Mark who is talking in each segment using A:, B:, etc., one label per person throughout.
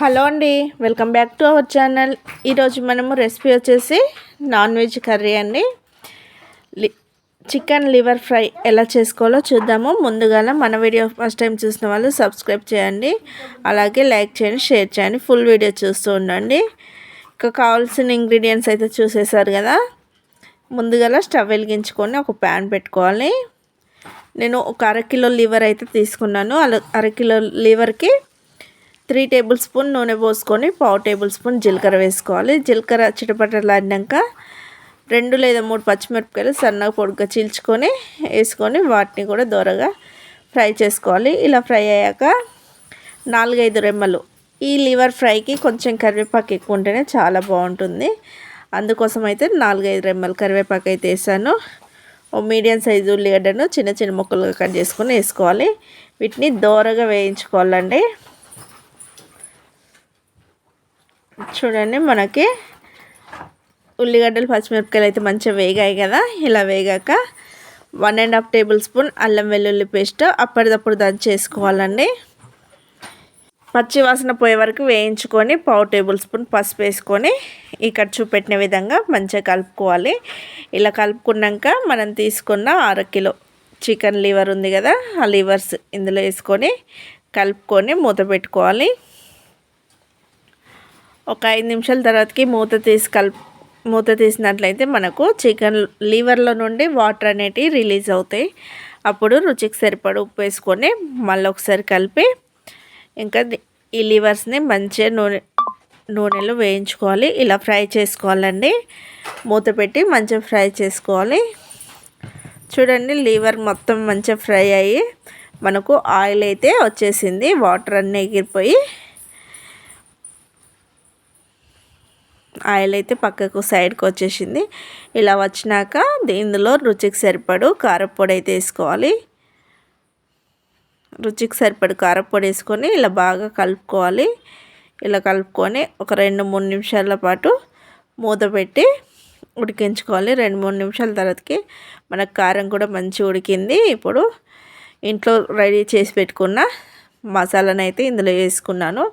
A: Hello అండి welcome back to our channel. ఈరోజు మనము రెసిపీ వచ్చేసి నాన్ వెజ్ కర్రీ అండి. చికెన్ లివర్ ఫ్రై ఎలా చేసుకోవాలో చూద్దాము. ముందుగా మన వీడియో ఫస్ట్ టైం చూసిన వాళ్ళు సబ్స్క్రైబ్ చేయండి. అలాగే లైక్ చేయండి షేర్ చేయండి ఫుల్ వీడియో చూస్తూ ఉండండి. ఇంకా కావాల్సిన ఇంగ్రీడియంట్స్ అయితే చూసేసారు కదా. ముందుగా స్టవ్ వెలిగించుకొని ఒక ప్యాన్ పెట్టుకోవాలి. నేను ఒక అరకిలో లివర్ అయితే తీసుకున్నాను. అలా అరకిలో లివర్కి త్రీ టేబుల్ స్పూన్ నూనె పోసుకొని పావు టేబుల్ స్పూన్ జీలకర్ర వేసుకోవాలి. జీలకర్ర చిటపటలాడినాక రెండు లేదా మూడు పచ్చిమిరపకాయలు సన్నగా పొడిగా చీల్చుకొని వేసుకొని వాటిని కూడా దూరగా ఫ్రై చేసుకోవాలి. ఇలా ఫ్రై అయ్యాక నాలుగైదు రెమ్మలు ఈ లివర్ ఫ్రైకి కొంచెం కరివేపాకు ఎక్కువ ఉంటేనే చాలా బాగుంటుంది. అందుకోసం అయితే నాలుగైదు రెమ్మలు కరివేపాకు అయితే వేసాను. ఓ మీడియం సైజు ఉల్లిగడ్డను చిన్న చిన్న ముక్కలుగా కట్ చేసుకొని వేసుకోవాలి. వీటిని దోరగా వేయించుకోవాలండి. చూడండి మనకి ఉల్లిగడ్డలు పచ్చిమిరపకాయలు అయితే మంచిగా వేగాయి కదా. ఇలా వేగాక one and half tablespoon అల్లం వెల్లుల్లి పేస్ట్ అప్పటిదప్పుడు దంచేసుకోవాలండి పచ్చి వాసన పోయే వరకు వేయించుకొని పావు టేబుల్ స్పూన్ పసుపు వేసుకొని ఇక్కడ చూపెట్టిన విధంగా మంచిగా కలుపుకోవాలి. ఇలా కలుపుకున్నాక మనం తీసుకున్న అర కిలో చికెన్ లివర్ ఉంది కదా ఆ లివర్స్ ఇందులో వేసుకొని కలుపుకొని మూత పెట్టుకోవాలి. ఒక ఐదు నిమిషాల తర్వాతకి మూత తీసి కల్ మూత తీసినట్లయితే మనకు చికెన్ లీవర్లో నుండి వాటర్ అనేటివి రిలీజ్ అవుతాయి. అప్పుడు రుచికి సరిపడ ఉప్పు వేసుకొని మళ్ళీ ఒకసారి కలిపి ఇంకా ఈ లివర్స్ని మంచిగా నూనె నూనెలో వేయించుకోవాలి. ఇలా ఫ్రై చేసుకోవాలండి. మూత పెట్టి మంచిగా ఫ్రై చేసుకోవాలి. చూడండి లివర్ మొత్తం మంచిగా ఫ్రై అయ్యి మనకు ఆయిల్ అయితే వచ్చేసింది. వాటర్ అన్నీ ఎగిరిపోయి ఆయిల్ అయితే పక్కకు సైడ్కి వచ్చేసింది. ఇలా వచ్చినాక ఇందులో రుచికి సరిపడు కారపొడి అయితే వేసుకోవాలి. రుచికి సరిపడు కారపొడి వేసుకొని ఇలా బాగా కలుపుకోవాలి. ఇలా కలుపుకొని ఒక రెండు మూడు నిమిషాల పాటు మూత పెట్టి ఉడికించుకోవాలి. రెండు మూడు నిమిషాల తర్వాతకి మనకు కారం కూడా మంచి ఉడికింది. ఇప్పుడు ఇంట్లో రెడీ చేసి పెట్టుకున్న మసాలాను అయితే ఇందులో వేసుకున్నాను.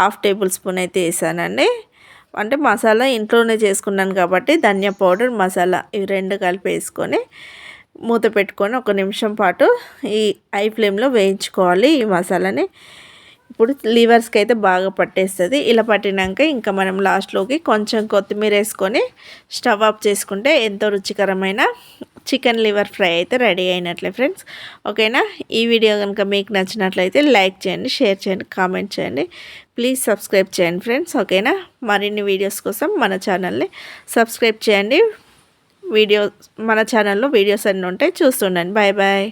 A: హాఫ్ టేబుల్ స్పూన్ అయితే వేసానండి. అంటే మసాలా ఇంట్లోనే చేసుకున్నాను కాబట్టి ధనియా పౌడర్ మసాలా ఇవి రెండు కలిపి వేసుకొని మూత పెట్టుకొని ఒక నిమిషం పాటు ఈ ఐ ఫ్లేమ్లో వేయించుకోవాలి ఈ మసాలాని. ఇప్పుడు లివర్స్కి అయితే బాగా పట్టేస్తుంది. ఇలా పట్టినాక ఇంకా మనం లాస్ట్లోకి కొంచెం కొత్తిమీర వేసుకొని స్టవ్ ఆఫ్ చేసుకుంటే ఎంతో రుచికరమైన చికెన్ లివర్ ఫ్రై అయితే రెడీ అయినట్లే ఫ్రెండ్స్. ఓకేనా? ఈ వీడియో కనుక మీకు నచ్చినట్లయితే లైక్ చేయండి షేర్ చేయండి కామెంట్ చేయండి. ప్లీజ్ సబ్స్క్రైబ్ చేయండి ఫ్రెండ్స్. ఓకేనా? మరిన్ని వీడియోస్ కోసం మన ఛానల్ని సబ్స్క్రైబ్ చేయండి. వీడియో మన ఛానల్లో వీడియోస్ అన్నీ ఉంటాయి. చూస్తుండండి. Bye bye.